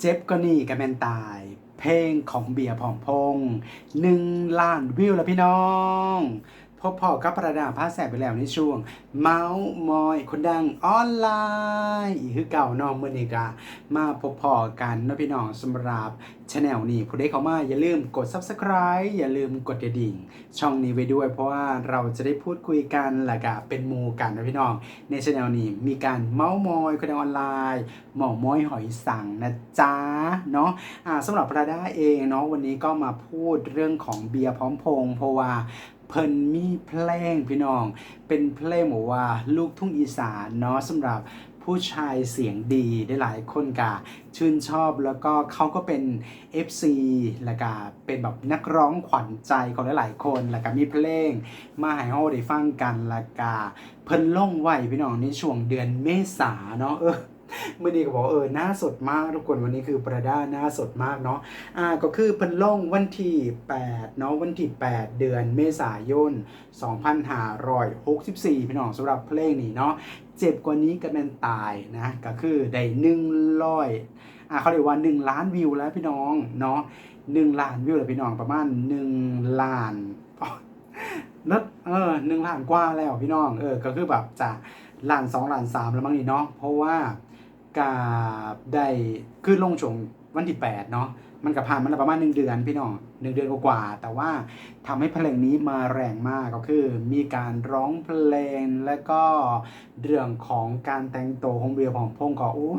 เจ็บก็นี่กับแมนตาย เพลงของเบียร์ผ่องพงหนึ่งล้านวิวแล้วพี่น้อง พบพอกับประดาผ้าแสบไปแล้วในช่วง เมาส์มอย คนดังออนไลน์อีคือเก่าเน้องเมื่อนี้กะมาพบพอกันนะพี่น้องสำหรับช anel นี้ผู้ใดเข้ามาอย่าลืมกด subscribe อย่าลืมกดกระดิ่ง ช่องนี้ไว้ด้วย เพราะว่าเราจะได้พูดคุยกันและกะเป็นมูกันนะพี่น้อง ในช anel นี้มีการเมาส์มอยคนดังออนไลน์เมาส์มอยหอยสังนะจ๊ะเนาะอ่าสำหรับประดาเองเนาะวันนี้ก็มาพูดเรื่องของเบียร์พร้อมพงเพราะว่า เพิ่นมีเพลงพี่น้อง เป็นเพลงบอกว่าลูกทุ่งอีสานเนาะสำหรับผู้ชายเสียงดีได้หลายคนกะชื่นชอบแล้วก็เขาก็เป็น FC แล้วก็เป็นแบบนักร้องขวัญใจของหลายๆคนแล้วก็มีเพลง มาให้เฮาได้ฟังกันแล้วก็เพิ่นล่องไว้พี่น้องในช่วงเดือนเมษาเนาะเออ เมื่อนี้ก็บอกเออหน้าสดมากทุกคนวันนี้คือประด้าหน้าสดมากเนาะอ่าก็คือเพิ่นลงวันที่8เนาะวันที่ 8 เดือนเมษายน 2564 พี่น้องสำหรับเพลงนี้เนาะเจ็บกว่านี้ก็แม่นตายนะก็คือได้100อ่าเขาเรียกว่า 1 ล้านวิวแล้วพี่น้องเนาะ1ล้านวิวแล้วพี่น้องประมาณ 1 ล้านนัดเออหนึ่งล้านกว่าแล้วพี่น้องเออก็คือแบบจะล้านสองล้านสามแล้วมั้งนี่เนาะเพราะว่า กับได้คือลงชงวันที่แปดเนาะมันก็ผ่านมาแล้วประมาณหนึ่งเดือนพี่น้องหนึ่งเดือนกว่าแต่ว่าทำให้เพลงนี้มาแรงมากก็คือ มีการร้องเพลงและก็เรื่องของการแต่งตัวของเบียร์ของพงก็โอ้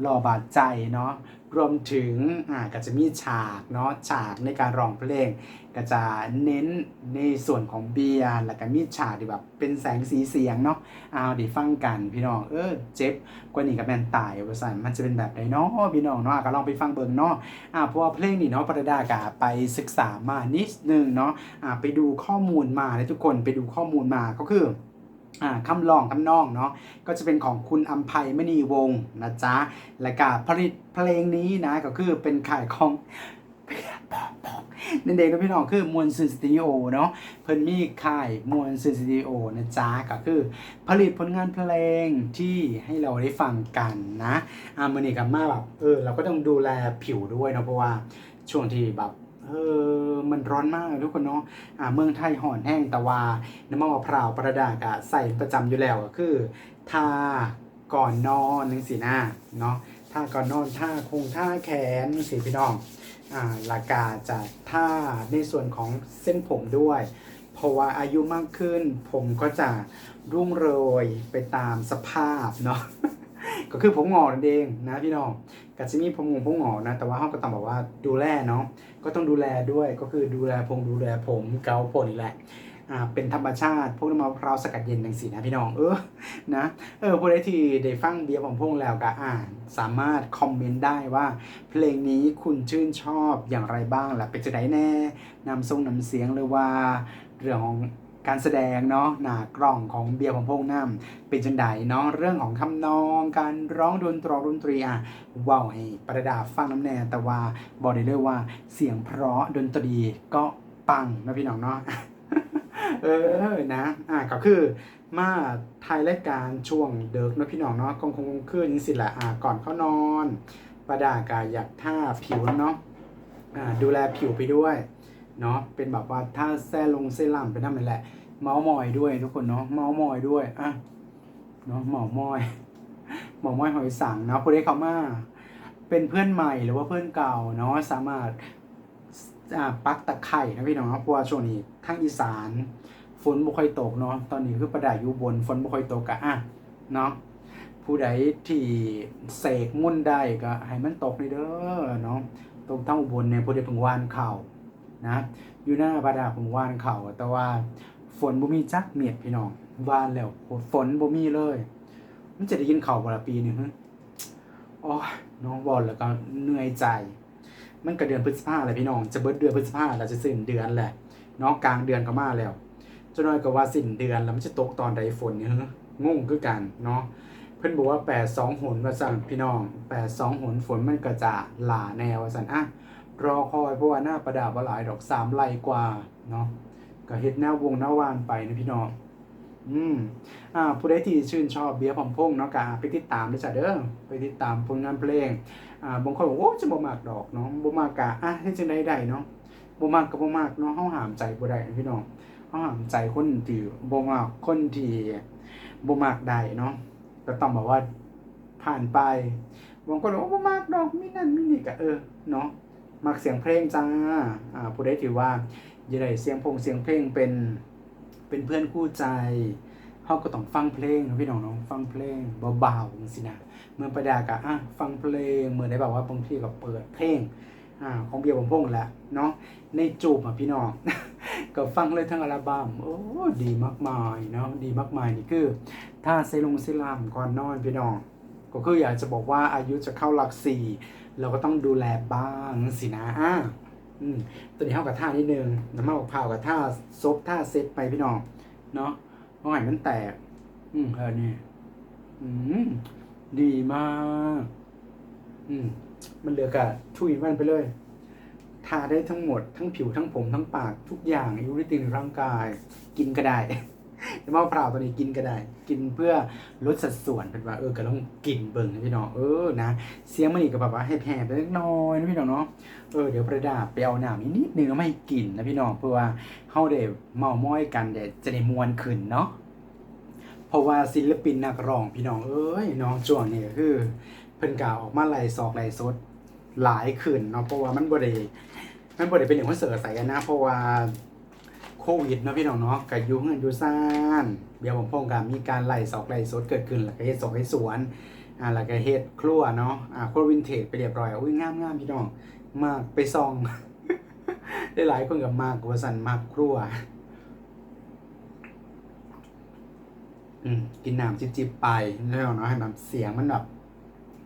หล่อบาดใจเนาะ รวมถึงอ่าก็จะมีฉากเนาะฉากในการร้องเพลง ก็จะเน้นในส่วนของเบียร์แล้วก็มีฉากที่แบบเป็นแสงสีเสียงเนาะเอาดีฟังกันพี่น้องเออเจ็บกว่านี้กับแมนตายว่าสันมันจะเป็นแบบไหนเนาะพี่น้องเนาะก็ลองไปฟังเบิ่งเนาะอ่าเพราะว่าเพลงนี้เนาะประดากาไปศึกษามานิดนึงเนาะอ่าไปดูข้อมูลมาเลยทุกคนไปดูข้อมูลมาก็คือ คำลองคำนองเนาะก็จะเป็นของคุณอัมภัยมณีวงศ์นะจ๊ะและก็ผลิตเพลงนี้นะก็คือเป็นขายของนั่นเองนะพี่น้องคือมวลซืนสตูดิโอเนาะเพิ่นมีค่ายมวลซืนสตูดิโอนะจ๊ะก็คือ ผลิตผลงานเพลงที่ให้เราได้ฟังกันนะอ่ามื่อนี้กับมาแบบเออเราก็ต้องดูแลผิวด้วยเนาะเพราะว่าช่วงที่แบบ เออ มันร้อนมากทุกคนเนาะ อ่า เมืองไทยห่อนแห้งแต่ว่าน้ำมันมะพร้าวประดากะใส่ประจำอยู่แล้วก็คือ ทาก่อนนอนนึงสินะเนาะท่าก่อนนอนท่าคงท่าแขนนึงสิพี่น้อง อ่าหลักกาจะท่าในส่วนของเส้นผมด้วย เพราะว่าอายุมากขึ้น ผมก็จะรุ่งโรยไปตามสภาพเนาะก็คือผมหงอกนั่นเองนะพี่น้องก็จะมีผมงงผมหงอกนะ แต่ว่าเขาก็ต้องบอกว่าดูแลเนาะ ก็ต้องดูแลด้วยก็คือดูแลพงดูแลผมเกาผมนี่แหละอ่าเป็นธรรมชาติ พวกน้ำมะพร้าวสกัดเย็นดังสีนะพี่น้องเออนะเออพอได้ที่ได้ฟังเบียร์ของพงแล้วก็อ่านสามารถคอมเมนต์ได้ว่า เพลงนี้คุณชื่นชอบอย่างไรบ้างล่ะเป็นจะไดแน่นำทรงนำเสียงหรือว่าเรื่องของ การแสดงเนาะหนากล่องของเบียร์ของพงน้ำเป็นจังไดเนาะเรื่องของคำนอง การร้องดนตรีดนตรีอะว้าวให้ประดาฟังน้ำแน่แต่ว่าบอกได้เลยว่าเสียงเพราะดนตรีก็ปังนะพี่น้องเนาะเออนะอะก็คือมาถ่ายรายการช่วงเดิกเนาะพี่น้องเนาะคงคงขึ้นสิละอะก่อนเข้านอน ประดากาอยากท่าผิวเนาะอ่าดูแลผิวไปด้วย เนาะเป็นแบบว่าท่าแซ่ลงเซรั่มไปนั่นแหละ เมาส์มอยด้วยทุกคนเนาะเมาส์มอยด้วยอะเนาะเมามอยเมามอยหอยสังเนาะผู้ใดเข้ามาเป็นเพื่อนใหม่หรือว่าเพื่อนเก่าเนาะสามารถอ่าปักตะไคร่นะพี่น้องเนะพราะว่าช่วงนี้ทางอีสานฝนบ่ค่อยตกเนาะตอนนี้คือประดาอยู่บนฝนบ่ค่อยตกกะอะเนาะผู้ใดที่เสกมุ่นได้ก็ให้มันตกในเด้อเนาะตรงเท่าอุบนเนี่ยผู้ใดเพิ่งวานเข่า นะอยู่หน้าบาดาเพิ่งวานเขาแต่ว่าฝนบ่มีจักเม็ดพี่น้องวานแล้วฝนบ่มีเลย มันจะได้ยินเข่าบ่ละปีนึงฮะอ้ยน้องบอลแล้วก็เหนื่อยใจ มันก็เดือนพฤษภาแหละพี่น้อง จะเบิดเดือนพฤษภาแล้วจะสิ้นเดือนแหละเนาะกลางเดือนก็มาแล้วจะน้อยก็ว่าสิ้นเดือนแล้วมันจะตกตอนใดฝนเนี่ยฮะงงคือกันเนาะเพื่อนบอกว่าแปดสองหนว่าสั่นพี่น้องแปดสองหนฝนมันก็จะหลาแนวว่าสั่นอะ รอคอยเพราะว่าหน้าประดับหลายดอกสามไร่กว่าเนาะก็เฮ็ดแนววงหน้าวานไปนะพี่น้องอืมอ่าผู้ใดที่ชื่นชอบเบียร์พอมพงษ์เนาะก็ไปติดตามด้วยจ้ะเด้อไปติดตามผลงานเพลงอ่าบางคนบอกโอ้จะบ่มากดอกเนาะบ่มากกะอะเฮ็ดจังได๋ได้เนาะบ่มากก็บ่มากเนาะเฮาห้ามใจบ่ได้พี่น้องเฮาห้ามใจคนที่บ่มากคนที่บ่มากได้เนาะก็ต้องแบบว่าผ่านไปบางคนบอกว่าบ่มากดอกมีนั่นมีนี่ก็เออเนาะ มักเสียงเพลงจ้าอ่าผู้ใดที่ว่าอย่าได้เสียงพงเสียงเพลงเป็นเป็นเพื่อนคู่ใจเขาก็ต้องฟังเพลงนะพี่น้องเนาะฟังเพลงเบาๆจังสินะเมื่อประดากะอะฟังเพลงเมื่อได้แบบว่าบางทีก็เปิดเพลงอ่าของเบียร์ผมพงแหละเนาะในจูบอะพี่น้อง ก็ฟังเลยทั้งอัลบั้มโอ้ดีมากมายเนาะดีมากมายนี่คือ ถ้าเซลงเซรามก่อนนอนพี่น้อง ก็คืออยากจะบอกว่าอายุจะเข้าหลักสี่เราก็ต้องดูแลบ้างสินะอ่าอืมตัวนี้เข้ากับท่านิดนึงน้ำมันมะพร้าวกับท่าซบท่าเซตไปพี่น้องเนาะเพราะไงมันแตก อืมเออเนี่ยอืมดีมาก อืมมันเหลือกะทุยมันไปเลยทาได้ทั้งหมดทั้งผิวทั้งผมทั้งปากทุกอย่างอายุริตินร่างกาย กินก็ได้ มะพร้าวตัวนี้กินก็ได้ กินเพื่อลดสัดส่วนเป็นว่าเออก็ต้องกินเบิ่งนะพี่น้องเออนะเสียงมันอีกก็แบบว่าแหบๆไปเล็กน้อยนะพี่น้องเนาะเออเดี๋ยวประดาไปเอาหนามนิดนึงแล้วไม่กินนะพี่น้อง เพื่อว่าเฮาได้เมาม้อยกันเดี๋ยวจะได้มวนขึ้นเนาะเพราะว่าศิลปินนักร้องพี่น้องเอ้ยน้องช่วงเนี้ก็คือ เพิ่นกล่าวออกมาไล่ซอกไล่สดหลายขึ้นเนาะเพราะว่ามันบ่ได้มันบ่ได้เป็นอย่างคอนเสิร์ตใส่กันนะเพราะว่า โควิดเนาะพี่น้องเนาะก็อยู่เฮือนยู่ซ่านเดี๋ยวผมพงกับมีการไล่ซอกไล่สดเกิดขึ้นแล้วก็เฮ็ดซอกให้สวนอ่าแล้วก็เฮ็ดครัวเนาะอ่าครัววินเทจไปเรียบร้อยอุ้ยงามๆพี่น้อง มากไปซองได้หลายคนกับมากกว่าสันมากครัวอืมกินน้ำจิบๆไปแล้วเนาะให้แบบเสียงมันแบบ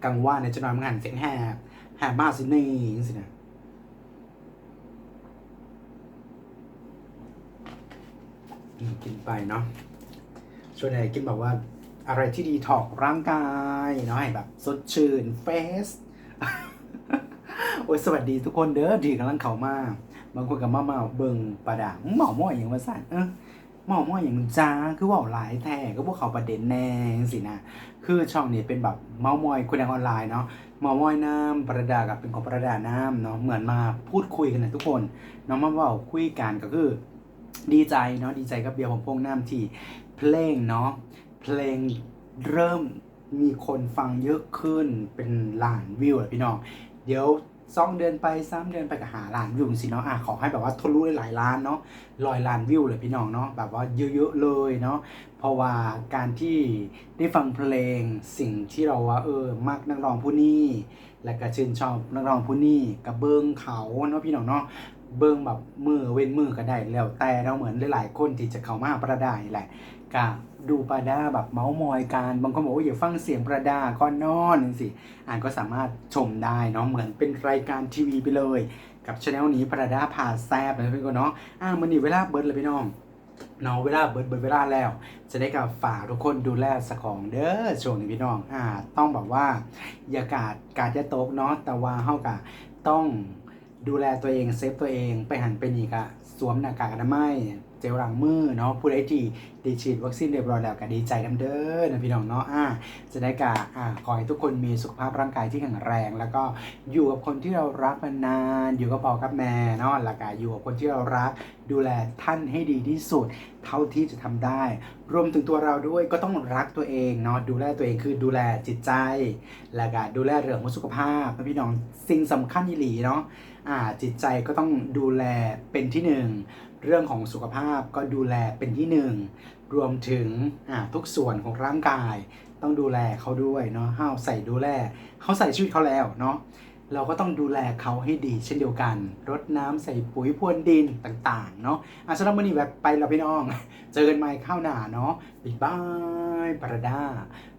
กังวานในจะนอนมันหันเสียงแหบแหบมากสินี่สินะอืม กินไปเนาะช่วยไหนกินแบบว่าอะไรที่ดีถอกร่างกายเนาะให้แบบสดชื่นเฟสโอ้ยสวัสดีทุกคนเด้อที่กำลังเข้ามาบางคนกับมามาเบิงประดาเหมาหม้ออย่างมาสั่นเออเมาหม้ออย่างจ้าคือว่าหลายแท้ก็พวกเขาประเด็นแน่สินะคือช่องนี้เป็นแบบเมามอยคุยทางออนไลน์เนาะเมามอยน้ำประดากับเป็นของประดาน้ำเนาะเหมือนมาพูดคุยกันนะทุกคนเนาะมาว่าคุยกันก็คือ ดีใจเนาะดีใจกับเบียร์ผมพงน้ำที่เพลงเนาะเพลงเริ่มมีคนฟังเยอะขึ้นเป็นล้านวิวอะพี่น้อง เดี๋ยว สองเดือนไปสามเดือนไปก็หาล้านวิวสิเนาะอะขอให้แบบว่าทะลุหลายล้านเนาะร้อยล้านวิวเลยพี่น้องเนาะแบบว่าเยอะๆเลยเนาะเพราะว่าการที่ได้ฟังเพลงสิ่งที่เราว่าเออมักนักร้องผู้นี้และก็ชื่นชอบนักร้องผู้นี้กับเบิ้งเขาเนาะพี่น้องเนาะเบิ้งแบบมือเว้นมือก็ได้แล้วแต่เราเหมือนหลายๆคนที่จะเข้ามาประดานี่แหละ กะดูประดาแบบเมาส์มอยกันบางคนบอกว่าอย่าฟังเสียงประดาก่อนอนนึงสิอ่านก็สามารถชมได้เนาะเหมือนเป็นรายการทีวีไปเลย กับช anel นี้ประดาพาแซบเลยพี่ก็เนาะอ่ามันนี่เวลาเบิร์ดเลยพี่น้องเนาะเวลาเบิร์ดเบิร์ดเวลาแล้ว จะได้กับฝากทุกคนดูแลสของเด้อช่วงนี้พี่น้องอ่าต้องแบบว่าอย่ากาดกาดจะตกเนาะแต่ว่าเฮากะต้องดูแลตัวเองเซฟตัวเองไปหันไปนี่กะสวมหน้ากากอนามัย เจลล้างมือเนาะผู้ใดที่ได้ฉีดวัคซีนเรียบร้อยแล้วก็ดีใจกันเด้อนะพี่น้องเนาะอ่าจะได้กะอ่าขอให้ทุกคนมีสุขภาพร่างกายที่แข็งแรง แล้วก็อยู่กับคนที่เรารักมานานอยู่กับพ่อกับแม่เนาะแล้วก็อยู่กับคนที่เรารัก ดูแลท่านให้ดีที่สุด เท่าที่จะทำได้ รวมถึงตัวเราด้วยก็ต้องรักตัวเองเนาะดูแลตัวเองคือดูแลจิตใจ แล้วก็ดูแลเรื่องของสุขภาพนะพี่น้องสิ่งสำคัญอีหลีเนาะอ่าจิตใจก็ต้องดูแลเป็นที่หนึ่ง เรื่องของสุขภาพก็ดูแลเป็นที่หนึ่งรวมถึงทุกส่วนของร่างกาย ต้องดูแลเขาด้วยเนาะห้าวใส่ดูแลเขาใส่ชีวิตเขาแล้วเนาะเราก็ต้องดูแลเขาให้ดีเช่นเดียวกัน รดน้ำใส่ปุ๋ยพรวนดินต่างๆ เนาะอะสำหรับวันนี้แบบไปแล้วพี่น้อง เจอกันใหม่ข้าวหน้าเนาะบ๊ายบายปรดา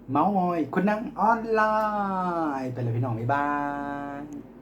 เมาส์มอยคนนั่งออนไลน์ ไปเลยพี่น้องบ๊ายบาย